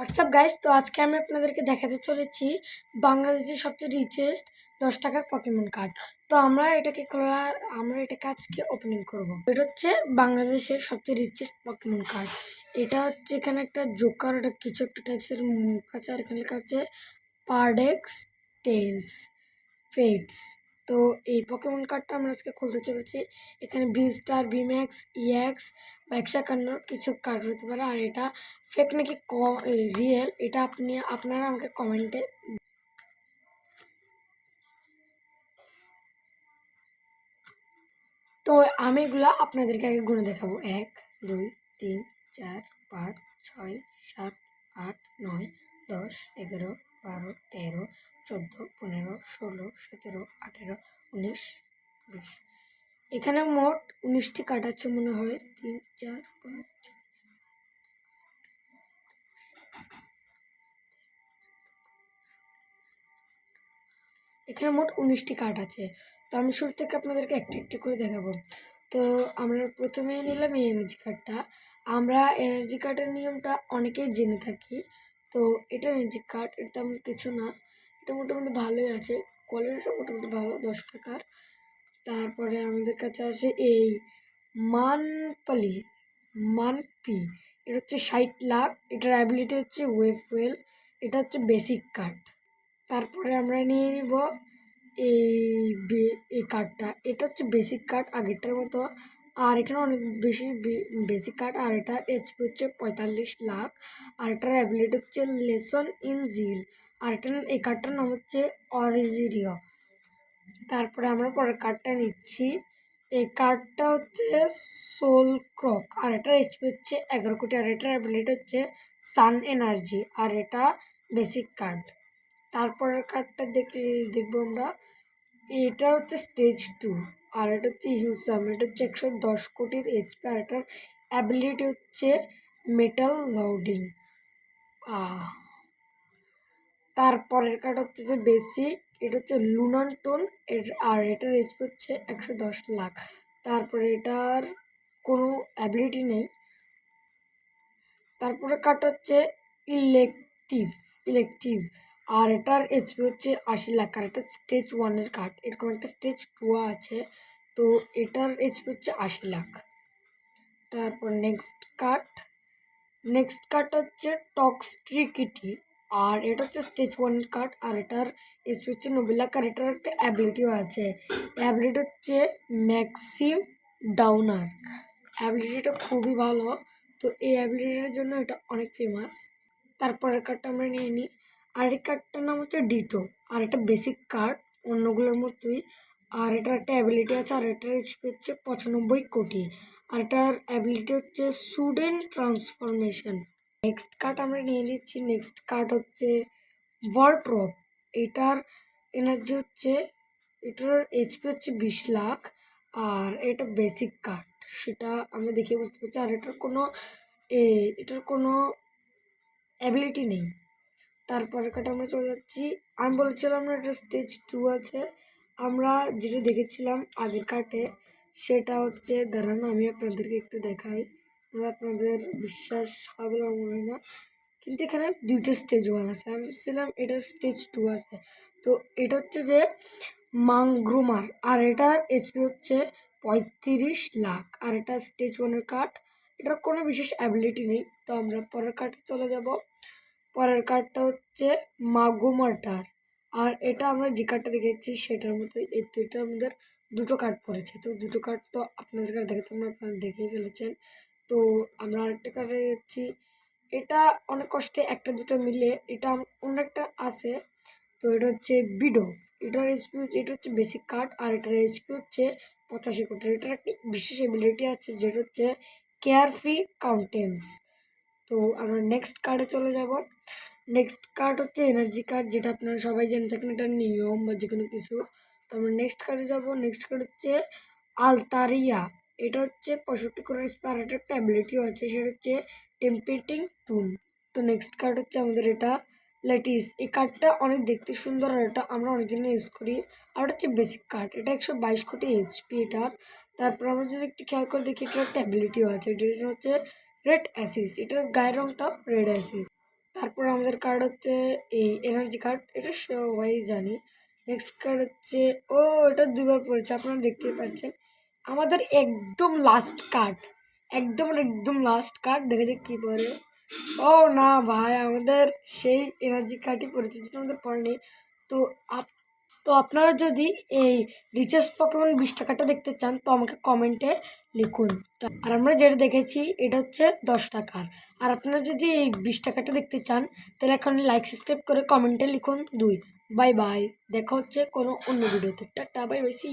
WhatsApp guys তো আজকে আমি আপনাদেরকে দেখাতে চলেছি বাংলাদেশের সবচেয়ে রিচেস্ট দশ টাকার পকেমন কার্ড তো আমরা এটাকে খোলার আমরা এটাকে আজকে ওপেনিং করব। এটা হচ্ছে বাংলাদেশের সবচেয়ে রিচেস্ট পকেমন কার্ড এটা হচ্ছে এখানে একটা জোকার ওটা কিছু একটা টাইপসের মুখ আছে, আর এখানে লেখা আছে পার্ডেক্স টেলস ফেটস তো এই পকেমন কার্ডটা আমরা আজকে খুলতে চলেছি। এখানে বি স্টার বিম্যাক্স ইএক্স বা একশো একান্নর কিছু কার্ড হতে পারে। আর এটা ফেক নাকি ক রিয়েল এটা আপনি, আপনারা আমাকে কমেন্টে তো আমি এগুলো আপনাদেরকে আগে গুনে দেখাবো। এক, দুই, তিন, চার, পাঁচ, ছয়, সাত, আট, নয়, দশ, এগারো বারো, তেরো, চোদ্দ, পনেরো, ষোলো, সতেরো, আঠেরো, উনিশ, বিশ। এখানে মোট উনিশটি আছে মনে হয়। তিন, চার, পাঁচ এখানে মোট উনিশটি কার্ড আছে। তো আমি শুরু থেকে আপনাদেরকে একটি একটা করে দেখাবো। তো আমরা প্রথমে নিলাম এই এনার্জি কার্ডটা। আমরা এনার্জি কার্ডের নিয়মটা অনেকেই জেনে থাকি। তো এটা এনার্জি কার্ড এটা তেমন কিছু না। এটা মোটামুটি ভালোই আছে। কোয়ালিটিটা মোটামুটি ভালো, দশ টাকার। তারপরে আমাদের কাছে আসে এই মানপালি মানপি এটা হচ্ছে ষাট লাখ। এটার অ্যাবিলিটি হচ্ছে ওয়েভ ওয়েল এটা হচ্ছে বেসিক কার্ড তারপরে আমরা নিয়ে নিব এই এই কার্ডটা এটা হচ্ছে বেসিক কার্ড আগেরটার মতো আর এখানে অনেক বেশি বেসিক কার্ড আর এটা এইচপি হচ্ছে পঁয়তাল্লিশ লাখ, আর এটার অ্যাবিলিটি হচ্ছে লেসন ইন জিল আর এটা এই কার্ডটার নাম হচ্ছে অরিজিরিও তারপরে আমরা পরের কার্ডটা নিচ্ছি, এই কার্ডটা হচ্ছে সোল ক্রক আর এটার এইচপি হচ্ছে এগারো কোটি, আর এটার অ্যাবিলিটি হচ্ছে সান এনার্জি আর এটা বেসিক কার্ড তারপরের কার্ডটা দেখে, দেখব আমরা এটা হচ্ছে স্টেজ টু আর এটা হচ্ছে হিউসাম এটা হচ্ছে একশো দশ কোটির এইচপি আর এটার অ্যাবিলিটি হচ্ছে মেটাল লোডিং তারপরের কার্ড হচ্ছে যে বেসিক এটা হচ্ছে লুনান টোন আর এটার এইচপি হচ্ছে একশো দশ লাখ। তারপরে এটার কোনো অ্যাবিলিটি নেই। তারপরে কার্ড হচ্ছে ইলেকটিভ ইলেকটিভ আর এটার এইচপি হচ্ছে আশি লাখ আর এটা স্টেজ ওয়ানের কার্ড এরকম একটা স্টেজ টু আছে, তো এটার এইচপি হচ্ছে আশি লাখ। তারপর নেক্সট কার্ড নেক্সট কার্ড হচ্ছে টক্সট্রিকিটি আর এটা হচ্ছে স্টেজ ওয়ান কার্ড আর এটার এসপি হচ্ছে নব্বই লাখ। আর এটার একটা অ্যাবিলিটিও আছে। অ্যাবিলিটি হচ্ছে ম্যাক্সিম ডাউনার অ্যাবিলিটিটা খুবই ভালো। তো এই অ্যাবিলিটির জন্য এটা অনেক ফেমাস তারপরের কার্ডটা আমরা নিয়ে নিই। আর এই কার্ডটার নাম হচ্ছে ডিটো আর এটা বেসিক কার্ড অন্যগুলোর মতোই। আর এটার একটা অ্যাবিলিটি আছে, আর এটার এইচপি হচ্ছে পঁচানব্বই কোটি। আর এটার অ্যাবিলিটি হচ্ছে সুডেন ট্রান্সফরমেশন নেক্সট কার্ড আমরা নিয়ে নিচ্ছি নেক্সট কার্ড হচ্ছে ওয়ার্ড্রপ এটার এনার্জি হচ্ছে, এটার এইচপি হচ্ছে বিশ লাখ, আর এটা বেসিক কার্ড সেটা আমরা দেখে বুঝতে পারছি, আর এটার কোনো এটার কোনো অ্যাবিলিটি নেই। তারপরে কার্ড আমরা চলে যাচ্ছি। আমি বলেছিলাম না এটা স্টেজ টু আছে। আমরা যেটা দেখেছিলাম আগের কাটে সেটা হচ্ছে, দাঁড়ান আমি আপনাদেরকে একটু দেখাই। আপনাদের বিশ্বাস হবে মনে হয় না। কিন্তু এখানে দুইটা স্টেজ ওয়ান আছে। আমি বলছিলাম এটা স্টেজ টু আছে। তো এটা হচ্ছে যে মাংগ্রোমার আর এটার এইচপি হচ্ছে পঁয়ত্রিশ লাখ। আর এটা স্টেজ ওয়ানের কার্ড এটার কোনো বিশেষ অ্যাবিলিটি নেই। তো আমরা পরের কার্ডে চলে যাব। পরের কার্ডটা হচ্ছে মাগোমাটার। আর এটা আমরা যে কার্ডটা দেখেছি, সেটার মতো এই দুইটার আমাদের দুটো কার্ড পড়েছে। তো দুটো কার্ড তো আপনাদের কাছে দেখে তোমরা আপনারা দেখেই ফেলেছেন। তো আমরা আরেকটা কার্ডে যাচ্ছি এটা অনেক কষ্টে একটা দুটো মিলে, এটা অন্য একটা আছে। তো এটা হচ্ছে বিডো এটার এইচপি এটা হচ্ছে বেসিক কার্ড আর এটার এইচপি হচ্ছে পঁচাশি কোটি। এটার একটি বিশেষ এবিলিটি আছে, যেটা হচ্ছে কেয়ার ফ্রি কাউন্টেন্স তো আমরা নেক্সট কার্ডে চলে যাব। নেক্সট কার্ড হচ্ছে এনার্জি কার্ড যেটা আপনারা সবাই জেনে থাকেন, এটা নিয়ম বা যে কোনো কিছু। তো আমরা নেক্সট কার্ডে যাব। নেক্সট কার্ড হচ্ছে আলতারিয়া। এটা হচ্ছে পঁয়ষট্টি করে স্পার একটা অ্যাবিলিটিও আছে, সেটা হচ্ছে টেম্পেটিং টুন তো নেক্সট কার্ড হচ্ছে আমাদের এটা লেটিস এই কার্ডটা অনেক দেখতে সুন্দর আর এটা আমরা অনেকজনে ইউজ করি। আর এটা হচ্ছে বেসিক কার্ড এটা একশো বাইশ কোটি এইচপি এটার। তারপর আমরা যদি একটু খেয়াল করে দেখি, এটার একটা অ্যাবিলিটিও আছে। এটা হচ্ছে রেড অ্যাসিস এটার গায়ের রঙটা রেড অ্যাসিস তারপর আমাদের কার্ড হচ্ছে এই এনার্জি কার্ড এটা সবাই জানি। নেক্সট কার্ড হচ্ছে, ও, এটা দুবার পড়েছে, আপনারা দেখতেই পাচ্ছেন। আমাদের একদম লাস্ট কার্ড একদম একদম লাস্ট কার্ড দেখেছে কী পরে ও না ভাই, আমাদের সেই এনার্জি কার্ডই পড়েছে, যেটা আমাদের পড়েনি। তো আপ তো আপনারা যদি এই রিচার্জ পকেমন বিশ টাকাটা দেখতে চান, তো আমাকে কমেন্টে লিখুন। আর আমরা যেটা দেখেছি, এটা হচ্ছে দশ টাকার। আর আপনারা যদি এই বিশ টাকাটা দেখতে চান, তাহলে এখন লাইক সাবস্ক্রাইব করে কমেন্টে লিখুন দুই। বাই বাই, দেখা হচ্ছে কোনো অন্য ভিডিওতে টাটা, বাই বাই সি